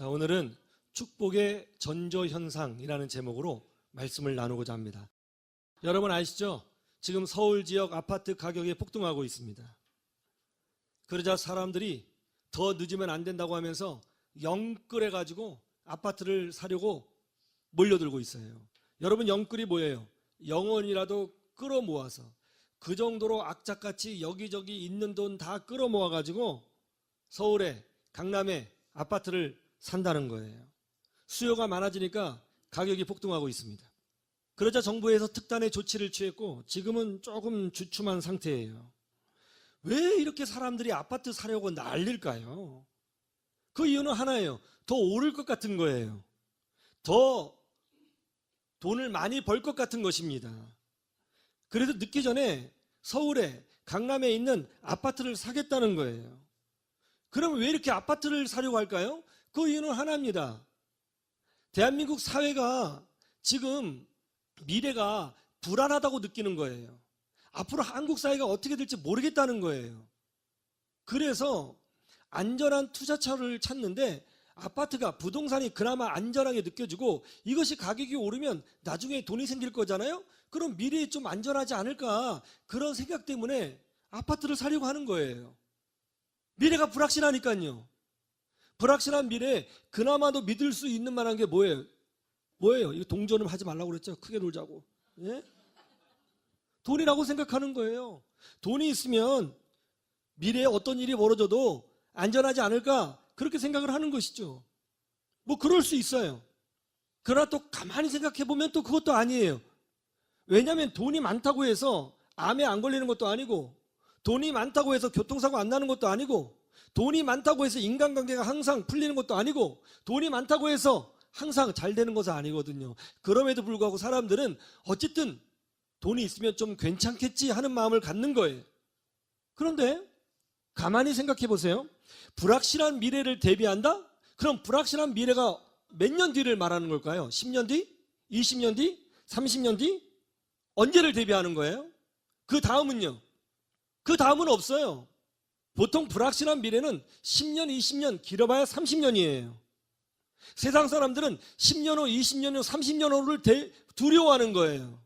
자, 오늘은 축복의 전조 현상이라는 제목으로 말씀을 나누고자 합니다. 여러분 아시죠? 지금 서울 지역 아파트 가격이 폭등하고 있습니다. 그러자 사람들이 더 늦으면 안 된다고 하면서 영끌해 가지고 아파트를 사려고 몰려들고 있어요. 여러분 영끌이 뭐예요? 영원이라도 끌어모아서 그 정도로 악착같이 여기저기 있는 돈 다 끌어모아 가지고 서울에 강남에 아파트를 산다는 거예요. 수요가 많아지니까 가격이 폭등하고 있습니다. 그러자 정부에서 특단의 조치를 취했고 지금은 조금 주춤한 상태예요. 왜 이렇게 사람들이 아파트 사려고 난릴까요? 그 이유는 하나예요. 더 오를 것 같은 거예요. 더 돈을 많이 벌 것 같은 것입니다. 그래서 늦기 전에 서울에 강남에 있는 아파트를 사겠다는 거예요. 그러면 왜 이렇게 아파트를 사려고 할까요? 그 이유는 하나입니다. 대한민국 사회가 지금 미래가 불안하다고 느끼는 거예요. 앞으로 한국 사회가 어떻게 될지 모르겠다는 거예요. 그래서 안전한 투자처를 찾는데 아파트가 부동산이 그나마 안전하게 느껴지고 이것이 가격이 오르면 나중에 돈이 생길 거잖아요? 그럼 미래에 좀 안전하지 않을까? 그런 생각 때문에 아파트를 사려고 하는 거예요. 미래가 불확실하니까요. 불확실한 미래에 그나마도 믿을 수 있는 만한 게 뭐예요? 뭐예요? 이거 동전을 하지 말라고 그랬죠? 크게 놀자고. 예? 돈이라고 생각하는 거예요. 돈이 있으면 미래에 어떤 일이 벌어져도 안전하지 않을까? 그렇게 생각을 하는 것이죠. 뭐 그럴 수 있어요. 그러나 또 가만히 생각해 보면 또 그것도 아니에요. 왜냐하면 돈이 많다고 해서 암에 안 걸리는 것도 아니고 돈이 많다고 해서 교통사고 안 나는 것도 아니고 돈이 많다고 해서 인간관계가 항상 풀리는 것도 아니고 돈이 많다고 해서 항상 잘 되는 것은 아니거든요. 그럼에도 불구하고 사람들은 어쨌든 돈이 있으면 좀 괜찮겠지 하는 마음을 갖는 거예요. 그런데 가만히 생각해 보세요. 불확실한 미래를 대비한다? 그럼 불확실한 미래가 몇 년 뒤를 말하는 걸까요? 10년 뒤? 20년 뒤? 30년 뒤? 언제를 대비하는 거예요? 그 다음은요? 그 다음은 없어요. 보통 불확실한 미래는 10년, 20년, 길어봐야 30년이에요. 세상 사람들은 10년 후, 20년 후, 30년 후를 대- 두려워하는 거예요.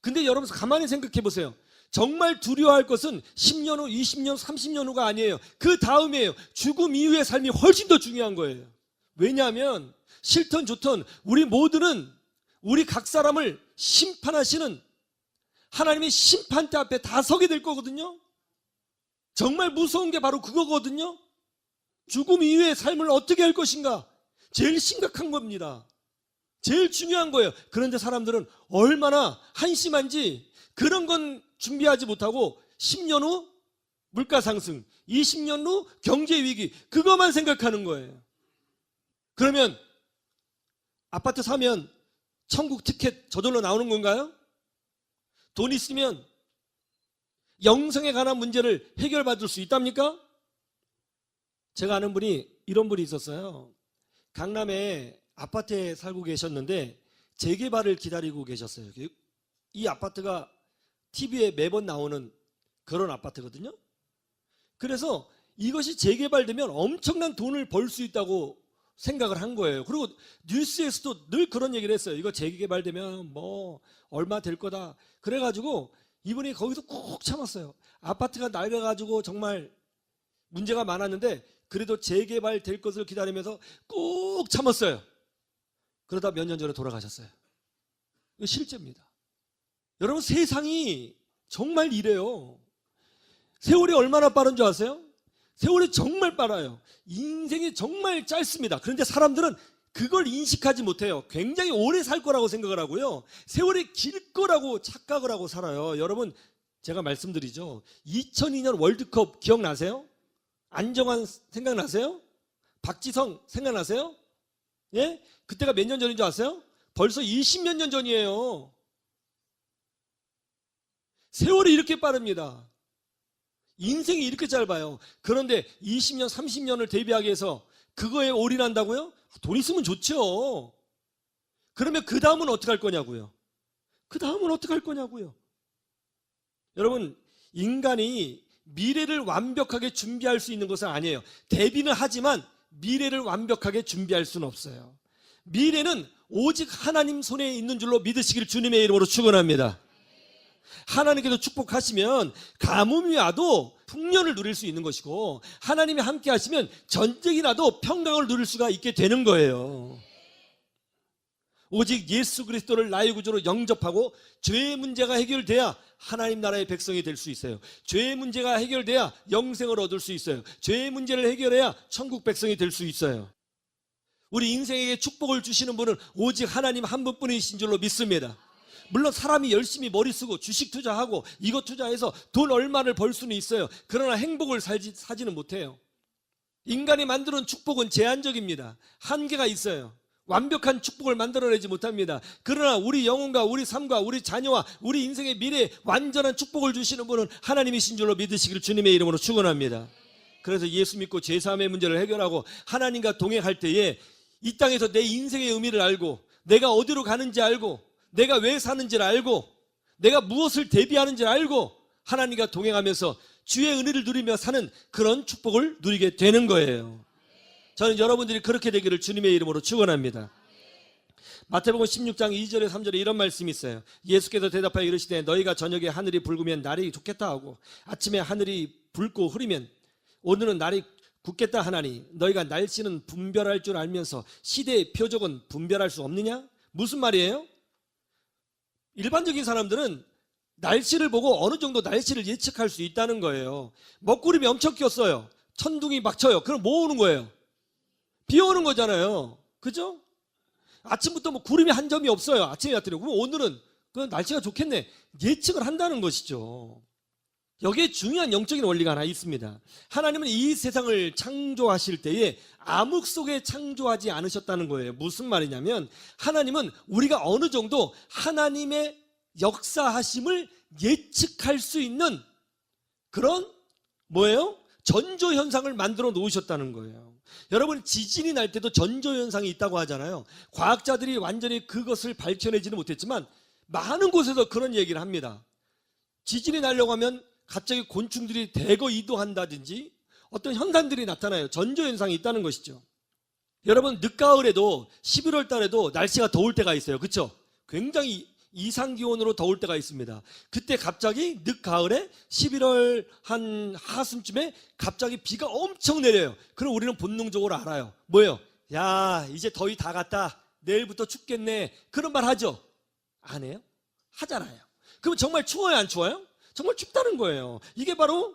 근데 여러분 가만히 생각해 보세요. 정말 두려워할 것은 10년 후, 20년, 30년 후가 아니에요. 그 다음이에요. 죽음 이후의 삶이 훨씬 더 중요한 거예요. 왜냐하면 싫든 좋든 우리 모두는 우리 각 사람을 심판하시는 하나님의 심판대 앞에 다 서게 될 거거든요. 정말 무서운 게 바로 그거거든요. 죽음 이후의 삶을 어떻게 할 것인가? 제일 심각한 겁니다. 제일 중요한 거예요. 그런데 사람들은 얼마나 한심한지 그런 건 준비하지 못하고 10년 후 물가 상승, 20년 후 경제 위기, 그것만 생각하는 거예요. 그러면 아파트 사면 천국 티켓 저절로 나오는 건가요? 돈 있으면 영성에 관한 문제를 해결받을 수 있답니까? 제가 아는 분이 이런 분이 있었어요. 강남에 아파트에 살고 계셨는데 재개발을 기다리고 계셨어요. 이 아파트가 TV에 매번 나오는 그런 아파트거든요. 그래서 이것이 재개발되면 엄청난 돈을 벌 수 있다고 생각을 한 거예요. 그리고 뉴스에서도 늘 그런 얘기를 했어요. 이거 재개발되면 뭐 얼마 될 거다. 그래가지고 이분이 거기서 꾹 참았어요. 아파트가 낡아가지고 정말 문제가 많았는데 그래도 재개발 될 것을 기다리면서 꾹 참았어요. 그러다 몇 년 전에 돌아가셨어요. 실제입니다. 여러분 세상이 정말 이래요. 세월이 얼마나 빠른 줄 아세요? 세월이 정말 빨라요. 인생이 정말 짧습니다. 그런데 사람들은 그걸 인식하지 못해요. 굉장히 오래 살 거라고 생각을 하고요. 세월이 길 거라고 착각을 하고 살아요. 여러분, 제가 말씀드리죠. 2002년 월드컵 기억나세요? 안정환 생각나세요? 박지성 생각나세요? 예? 그때가 몇 년 전인 줄 아세요? 벌써 20몇 년 전이에요. 세월이 이렇게 빠릅니다. 인생이 이렇게 짧아요. 그런데 20년, 30년을 대비하기 위해서 그거에 올인한다고요? 돈 있으면 좋죠. 그러면 그 다음은 어떻게 할 거냐고요? 그 다음은 어떻게 할 거냐고요? 여러분, 인간이 미래를 완벽하게 준비할 수 있는 것은 아니에요. 대비는 하지만 미래를 완벽하게 준비할 수는 없어요. 미래는 오직 하나님 손에 있는 줄로 믿으시기를 주님의 이름으로 축원합니다. 하나님께서 축복하시면 가뭄이 와도 풍년을 누릴 수 있는 것이고 하나님이 함께 하시면 전쟁이 나도 평강을 누릴 수가 있게 되는 거예요. 오직 예수 그리스도를 나의 구주로 영접하고 죄의 문제가 해결돼야 하나님 나라의 백성이 될 수 있어요. 죄의 문제가 해결돼야 영생을 얻을 수 있어요. 죄의 문제를 해결해야 천국 백성이 될 수 있어요. 우리 인생에게 축복을 주시는 분은 오직 하나님 한 분뿐이신 줄로 믿습니다. 물론 사람이 열심히 머리 쓰고 주식 투자하고 이것 투자해서 돈 얼마를 벌 수는 있어요. 그러나 행복을 살지, 사지는 못해요. 인간이 만드는 축복은 제한적입니다. 한계가 있어요. 완벽한 축복을 만들어내지 못합니다. 그러나 우리 영혼과 우리 삶과 우리 자녀와 우리 인생의 미래에 완전한 축복을 주시는 분은 하나님이신 줄로 믿으시기를 주님의 이름으로 축원합니다. 그래서 예수 믿고 제3의 문제를 해결하고 하나님과 동행할 때에 이 땅에서 내 인생의 의미를 알고 내가 어디로 가는지 알고 내가 왜 사는지를 알고 내가 무엇을 대비하는지를 알고 하나님과 동행하면서 주의 은혜를 누리며 사는 그런 축복을 누리게 되는 거예요. 저는 여러분들이 그렇게 되기를 주님의 이름으로 축원합니다. 마태복음 16장 2절에 3절에 이런 말씀이 있어요. 예수께서 대답하여 이르시되 너희가 저녁에 하늘이 붉으면 날이 좋겠다 하고 아침에 하늘이 붉고 흐리면 오늘은 날이 굳겠다 하나니 너희가 날씨는 분별할 줄 알면서 시대의 표적은 분별할 수 없느냐? 무슨 말이에요? 일반적인 사람들은 날씨를 보고 어느 정도 날씨를 예측할 수 있다는 거예요. 먹구름이 엄청 꼈어요. 천둥이 막 쳐요. 그럼 뭐 오는 거예요? 비 오는 거잖아요. 그죠? 아침부터 뭐 구름이 한 점이 없어요. 아침에 왔더니 그럼 오늘은 그 날씨가 좋겠네. 예측을 한다는 것이죠. 여기에 중요한 영적인 원리가 하나 있습니다. 하나님은 이 세상을 창조하실 때에 암흑 속에 창조하지 않으셨다는 거예요. 무슨 말이냐면 하나님은 우리가 어느 정도 하나님의 역사하심을 예측할 수 있는 그런 뭐예요? 전조 현상을 만들어 놓으셨다는 거예요. 여러분 지진이 날 때도 전조 현상이 있다고 하잖아요. 과학자들이 완전히 그것을 밝혀내지는 못했지만 많은 곳에서 그런 얘기를 합니다. 지진이 나려고 하면 갑자기 곤충들이 대거 이동한다든지 어떤 현상들이 나타나요. 전조 현상이 있다는 것이죠. 여러분 늦가을에도 11월 달에도 날씨가 더울 때가 있어요. 그렇죠? 굉장히 이상 기온으로 더울 때가 있습니다. 그때 갑자기 늦가을에 11월 한 하순쯤에 갑자기 비가 엄청 내려요. 그럼 우리는 본능적으로 알아요. 뭐예요? 야, 이제 더위 다 갔다. 내일부터 춥겠네. 그런 말 하죠? 안 해요? 하잖아요. 그럼 정말 추워요, 안 추워요? 정말 춥다는 거예요. 이게 바로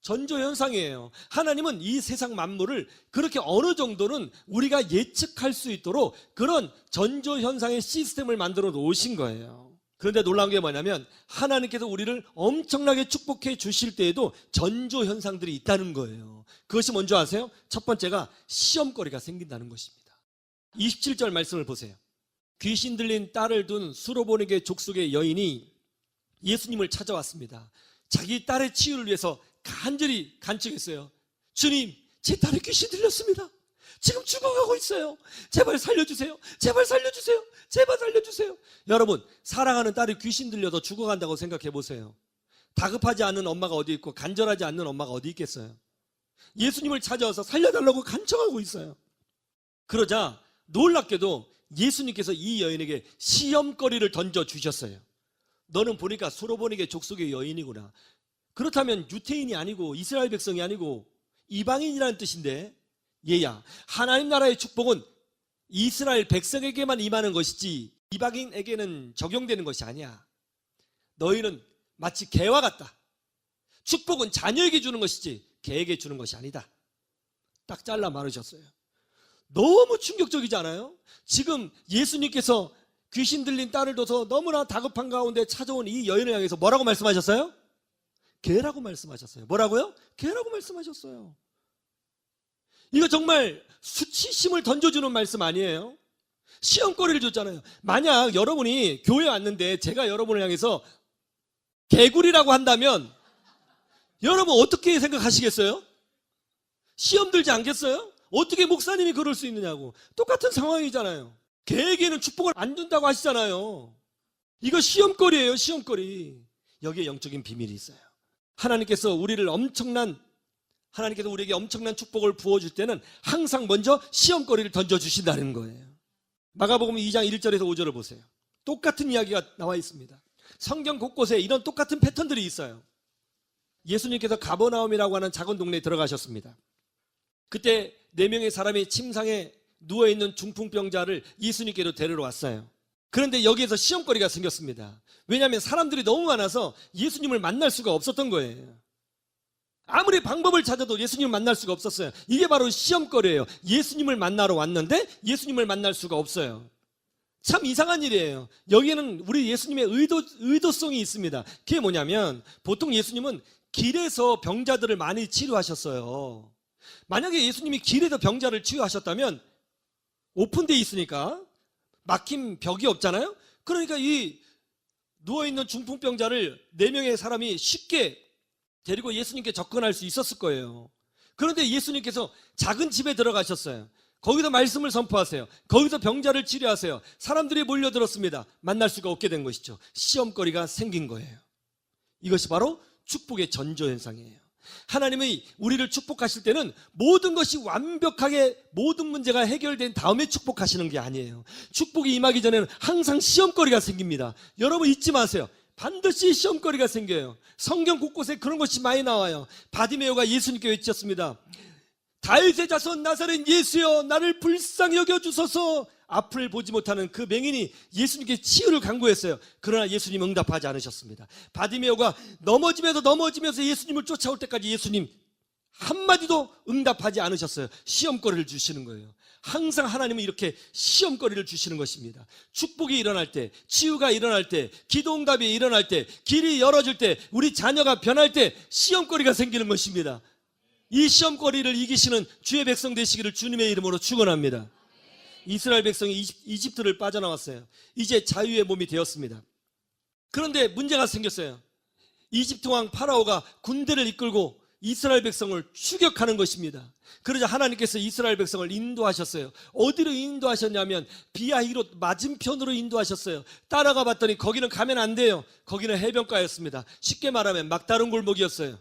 전조 현상이에요. 하나님은 이 세상 만물을 그렇게 어느 정도는 우리가 예측할 수 있도록 그런 전조 현상의 시스템을 만들어 놓으신 거예요. 그런데 놀라운 게 뭐냐면 하나님께서 우리를 엄청나게 축복해 주실 때에도 전조 현상들이 있다는 거예요. 그것이 뭔지 아세요? 첫 번째가 시험거리가 생긴다는 것입니다. 27절 말씀을 보세요. 귀신 들린 딸을 둔 수로보니게 족속의 여인이 예수님을 찾아왔습니다. 자기 딸의 치유를 위해서 간절히 간청했어요. 주님, 제 딸의 귀신 들렸습니다. 지금 죽어가고 있어요. 제발 살려주세요. 제발 살려주세요. 제발 살려주세요. 여러분, 사랑하는 딸이 귀신 들려도 죽어간다고 생각해 보세요. 다급하지 않는 엄마가 어디 있고 간절하지 않는 엄마가 어디 있겠어요. 예수님을 찾아와서 살려달라고 간청하고 있어요. 그러자 놀랍게도 예수님께서 이 여인에게 시험거리를 던져 주셨어요. 너는 보니까 수로보니게 족속의 여인이구나. 그렇다면 유태인이 아니고 이스라엘 백성이 아니고 이방인이라는 뜻인데 얘야 하나님 나라의 축복은 이스라엘 백성에게만 임하는 것이지 이방인에게는 적용되는 것이 아니야. 너희는 마치 개와 같다. 축복은 자녀에게 주는 것이지 개에게 주는 것이 아니다. 딱 잘라 말하셨어요. 너무 충격적이지 않아요? 지금 예수님께서 귀신 들린 딸을 둬서 너무나 다급한 가운데 찾아온 이 여인을 향해서 뭐라고 말씀하셨어요? 개라고 말씀하셨어요. 뭐라고요? 개라고 말씀하셨어요. 이거 정말 수치심을 던져주는 말씀 아니에요? 시험거리를 줬잖아요. 만약 여러분이 교회 왔는데 제가 여러분을 향해서 개구리라고 한다면 여러분 어떻게 생각하시겠어요? 시험 들지 않겠어요? 어떻게 목사님이 그럴 수 있느냐고. 똑같은 상황이잖아요. 개에게는 축복을 안 준다고 하시잖아요. 이거 시험거리예요, 시험거리. 여기에 영적인 비밀이 있어요. 하나님께서 우리를 엄청난 하나님께서 우리에게 엄청난 축복을 부어줄 때는 항상 먼저 시험거리를 던져주신다는 거예요. 마가복음 2장 1절에서 5절을 보세요. 똑같은 이야기가 나와 있습니다. 성경 곳곳에 이런 똑같은 패턴들이 있어요. 예수님께서 가버나움이라고 하는 작은 동네에 들어가셨습니다. 그때 네 명의 사람이 침상에 누워 있는 중풍병자를 예수님께로 데리러 왔어요. 그런데 여기에서 시험거리가 생겼습니다. 왜냐하면 사람들이 너무 많아서 예수님을 만날 수가 없었던 거예요. 아무리 방법을 찾아도 예수님을 만날 수가 없었어요. 이게 바로 시험거리예요. 예수님을 만나러 왔는데 예수님을 만날 수가 없어요. 참 이상한 일이에요. 여기에는 우리 예수님의 의도, 의도성이 있습니다. 그게 뭐냐면 보통 예수님은 길에서 병자들을 많이 치료하셨어요. 만약에 예수님이 길에서 병자를 치유하셨다면 오픈돼 있으니까 막힌 벽이 없잖아요. 그러니까 이 누워 있는 중풍병자를 네 명의 사람이 쉽게 데리고 예수님께 접근할 수 있었을 거예요. 그런데 예수님께서 작은 집에 들어가셨어요. 거기서 말씀을 선포하세요. 거기서 병자를 치료하세요. 사람들이 몰려들었습니다. 만날 수가 없게 된 것이죠. 시험거리가 생긴 거예요. 이것이 바로 축복의 전조현상이에요. 하나님이 우리를 축복하실 때는 모든 것이 완벽하게 모든 문제가 해결된 다음에 축복하시는 게 아니에요. 축복이 임하기 전에는 항상 시험거리가 생깁니다. 여러분 잊지 마세요. 반드시 시험거리가 생겨요. 성경 곳곳에 그런 것이 많이 나와요. 바디메오가 예수님께 외쳤습니다. 다윗의 자손 나사렛 예수여 나를 불쌍히 여겨 주소서 앞을 보지 못하는 그 맹인이 예수님께 치유를 강구했어요. 그러나 예수님 응답하지 않으셨습니다. 바디메오가 넘어지면서 넘어지면서 예수님을 쫓아올 때까지 예수님 한마디도 응답하지 않으셨어요. 시험거리를 주시는 거예요. 항상 하나님은 이렇게 시험거리를 주시는 것입니다. 축복이 일어날 때, 치유가 일어날 때, 기도 응답이 일어날 때, 길이 열어질 때, 우리 자녀가 변할 때 시험거리가 생기는 것입니다. 이 시험거리를 이기시는 주의 백성 되시기를 주님의 이름으로 축원합니다. 이스라엘 백성이 이집, 이집 트를 빠져나왔어요. 이제 자유의 몸이 되었습니다. 그런데 문제가 생겼어요. 이집트 왕 파라오가 군대를 이끌고 이스라엘 백성을 추격하는 것입니다. 그러자 하나님께서 이스라엘 백성을 인도하셨어요. 어디로 인도하셨냐면 비아히로 맞은편으로 인도하셨어요. 따라가 봤더니 거기는 가면 안 돼요. 거기는 해변가였습니다. 쉽게 말하면 막다른 골목이었어요.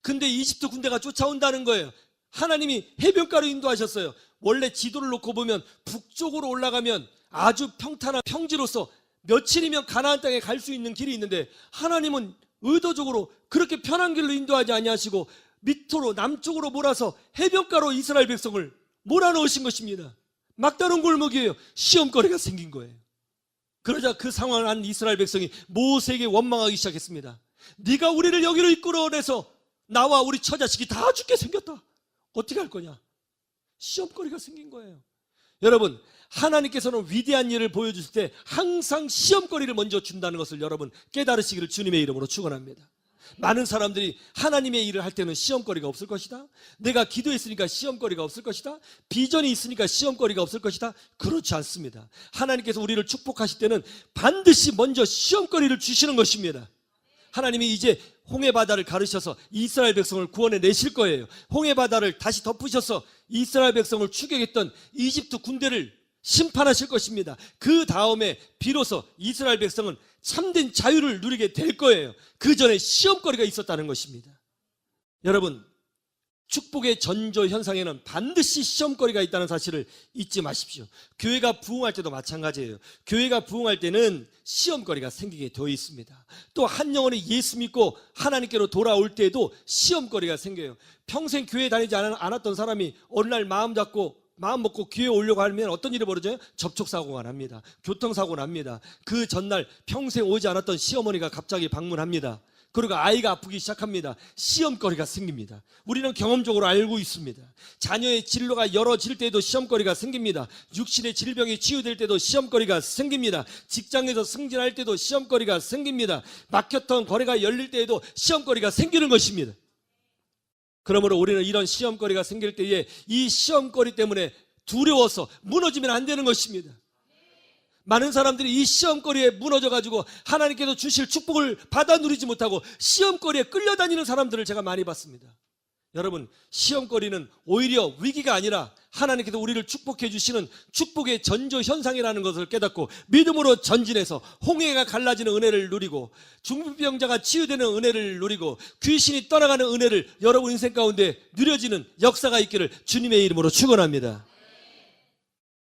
근데 이집트 군대가 쫓아온다는 거예요. 하나님이 해변가로 인도하셨어요. 원래 지도를 놓고 보면 북쪽으로 올라가면 아주 평탄한 평지로서 며칠이면 가나안 땅에 갈 수 있는 길이 있는데 하나님은 의도적으로 그렇게 편한 길로 인도하지 아니하시고 밑으로 남쪽으로 몰아서 해변가로 이스라엘 백성을 몰아넣으신 것입니다. 막다른 골목이에요. 시험거리가 생긴 거예요. 그러자 그 상황을 안 이스라엘 백성이 모세에게 원망하기 시작했습니다. 네가 우리를 여기로 이끌어내서 나와 우리 처자식이 다 죽게 생겼다. 어떻게 할 거냐? 시험거리가 생긴 거예요. 여러분, 하나님께서는 위대한 일을 보여주실 때 항상 시험거리를 먼저 준다는 것을 여러분 깨달으시기를 주님의 이름으로 축원합니다. 많은 사람들이 하나님의 일을 할 때는 시험거리가 없을 것이다. 내가 기도했으니까 시험거리가 없을 것이다. 비전이 있으니까 시험거리가 없을 것이다. 그렇지 않습니다. 하나님께서 우리를 축복하실 때는 반드시 먼저 시험거리를 주시는 것입니다. 하나님이 이제 홍해 바다를 가르셔서 이스라엘 백성을 구원해 내실 거예요. 홍해 바다를 다시 덮으셔서 이스라엘 백성을 추격했던 이집트 군대를 심판하실 것입니다. 그 다음에 비로소 이스라엘 백성은 참된 자유를 누리게 될 거예요. 그 전에 시험거리가 있었다는 것입니다. 여러분, 축복의 전조 현상에는 반드시 시험거리가 있다는 사실을 잊지 마십시오. 교회가 부흥할 때도 마찬가지예요. 교회가 부흥할 때는 시험거리가 생기게 되어 있습니다. 또 한 영혼이 예수 믿고 하나님께로 돌아올 때에도 시험거리가 생겨요. 평생 교회 다니지 않았던 사람이 어느 날 마음 잡고 마음 먹고 교회 오려고 하면 어떤 일이 벌어져요? 접촉사고가 납니다. 교통사고 납니다. 그 전날 평생 오지 않았던 시어머니가 갑자기 방문합니다. 그리고 아이가 아프기 시작합니다. 시험거리가 생깁니다. 우리는 경험적으로 알고 있습니다. 자녀의 진로가 열어질 때도 시험거리가 생깁니다. 육신의 질병이 치유될 때도 시험거리가 생깁니다. 직장에서 승진할 때도 시험거리가 생깁니다. 막혔던 거래가 열릴 때에도 시험거리가 생기는 것입니다. 그러므로 우리는 이런 시험거리가 생길 때에 이 시험거리 때문에 두려워서 무너지면 안 되는 것입니다. 많은 사람들이 이 시험거리에 무너져가지고 하나님께서 주실 축복을 받아 누리지 못하고 시험거리에 끌려다니는 사람들을 제가 많이 봤습니다. 여러분, 시험거리는 오히려 위기가 아니라 하나님께서 우리를 축복해 주시는 축복의 전조 현상이라는 것을 깨닫고 믿음으로 전진해서 홍해가 갈라지는 은혜를 누리고 중풍병자가 치유되는 은혜를 누리고 귀신이 떠나가는 은혜를 여러분 인생 가운데 누려지는 역사가 있기를 주님의 이름으로 축원합니다.